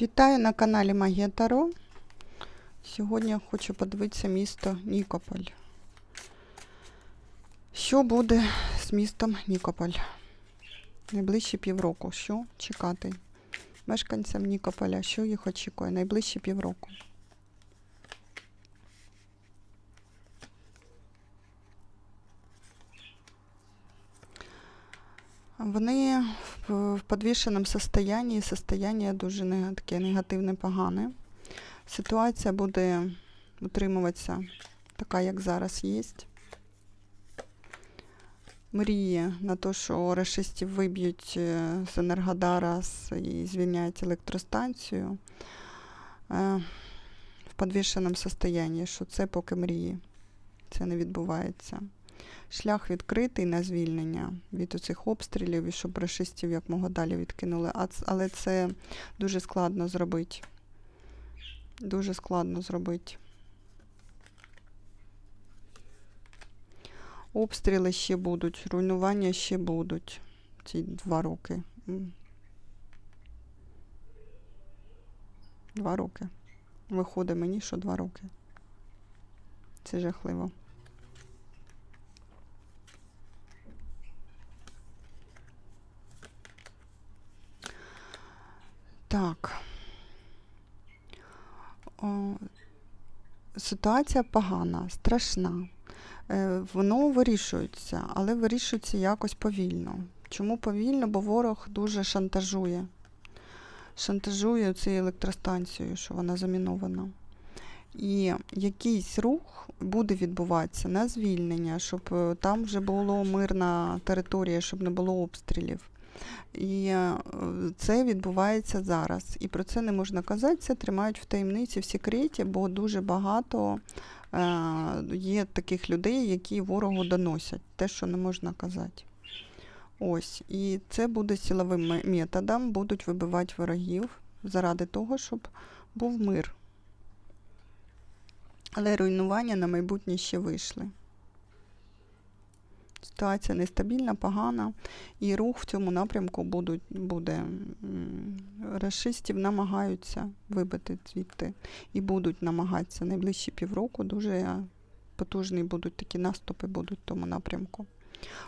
Вітаю на каналі Магія Таро. Сьогодні хочу подивитися місто Нікополь. Що буде з містом Нікополь? Найближчі півроку. Що чекати? Мешканцям Нікополя, що їх очікує? Найближчі півроку. Вони в підвішеному состоянні, состояние дуже таке негативне, погане. Ситуація буде утримуватися така, як зараз є. Мріє на те, що рашистів виб'ють е, з Енергодара і звільняють електростанцію е, в підвішеному состоянні, що це поки мрії. Це не відбувається шлях відкритий на звільнення від оцих обстрілів і щоб рашистів якмога далі відкинули. Але це дуже складно зробити. Дуже складно зробити. Обстріли ще будуть, руйнування ще будуть ці два роки. Два роки. Виходить мені, що два роки. Це жахливо. Так. О, ситуація погана, страшна. Е, воно вирішується, але вирішується якось повільно. Чому повільно? Бо ворог дуже шантажує. Шантажує цією електростанцією, що вона замінована. І якийсь рух буде відбуватися на звільнення, щоб е, там вже була мирна територія, щоб не було обстрілів. І е, це відбувається зараз. І про це не можна казати, це тримають в таємниці в секреті, бо дуже багато е, є таких людей, які ворогу доносять те, що не можна казати. Ось. І це буде силовим методом, будуть вибивати ворогів заради того, щоб був мир. Але руйнування на майбутнє ще вийшли. Ситуація нестабільна, погана, і рух в цьому напрямку будуть, буде. м, Рашистів намагаються вибити звідти і будуть намагатися найближчі півроку. Дуже потужні будуть такі наступи будуть в тому напрямку.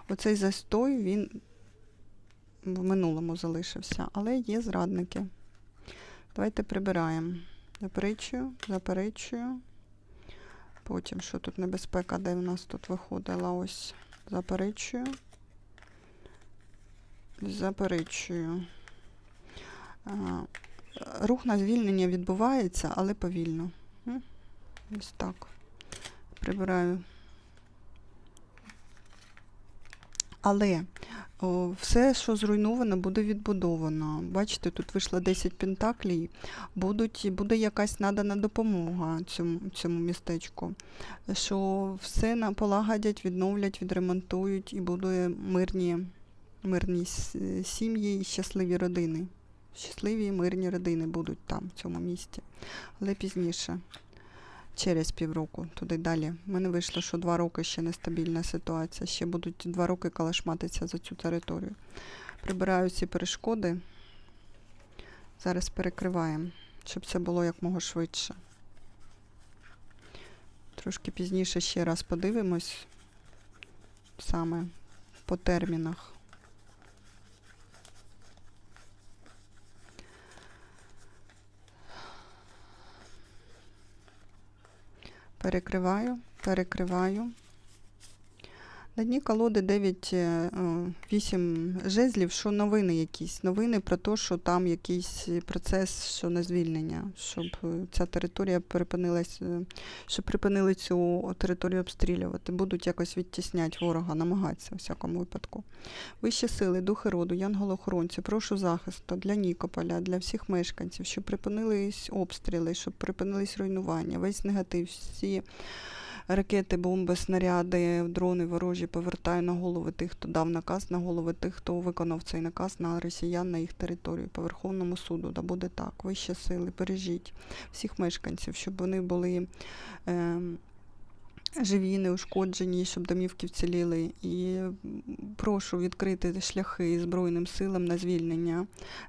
Оцей застой він в минулому залишився, але є зрадники. Давайте прибираємо. Заперечую, заперечую. Потім, що тут небезпека, де в нас тут виходила? Ось. Заперечую. Заперечую. Рух на звільнення відбувається, але повільно. Ось так. Прибираю. Але все, що зруйновано, буде відбудовано. Бачите, тут вийшло 10 пентаклей. Будуть, буде якась надана допомога цьому, цьому містечку. Що все полагодять, відновлять, відремонтують і буде мирні, мирні сім'ї і щасливі родини. Щасливі і мирні родини будуть там, в цьому місті. Але пізніше, через півроку, туди далі. Мене вийшло, що два роки ще нестабільна ситуація. Ще будуть два роки калашматитися за цю територію. Прибираю ці перешкоди. Зараз перекриваємо, щоб це було якмога швидше. Трошки пізніше ще раз подивимось саме по термінах. Перекриваю, перекриваю. На дні колоди 9, 8 жезлів, що новини якісь. Новини про те, що там якийсь процес, що на звільнення, щоб е, ця територія припинилась, е, щоб припинили цю територію обстрілювати. Будуть якось відтісняти ворога, намагатися у всякому випадку. Вищі сили, духи роду, янголохоронці, прошу захисту для Нікополя, для всіх мешканців, щоб припинились обстріли, щоб припинились руйнування, весь негатив, всі ракети, бомби, снаряди, дрони ворожі повертаю на голови тих, хто дав наказ, на голови тих, хто виконав цей наказ на росіян на їх територію, по Верховному суду. Да буде так. Вищі сили, бережіть всіх мешканців, щоб вони були. Е, Живі, неушкоджені, щоб домівки вціліли. І прошу відкрити шляхи Збройним силам на звільнення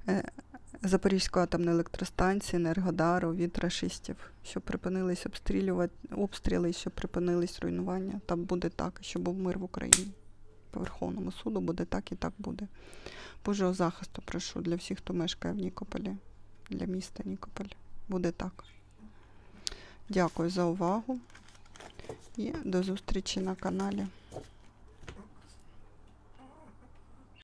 е, Запорізької атомної електростанції, Енергодару від рашистів, щоб припинились обстрілювати обстріли, щоб припинились руйнування. Там буде так, щоб був мир в Україні. По Верховному суду буде так і так буде. Божого захисту прошу для всіх, хто мешкає в Нікополі, для міста Нікополь. Буде так. Дякую за увагу і до зустрічі на каналі.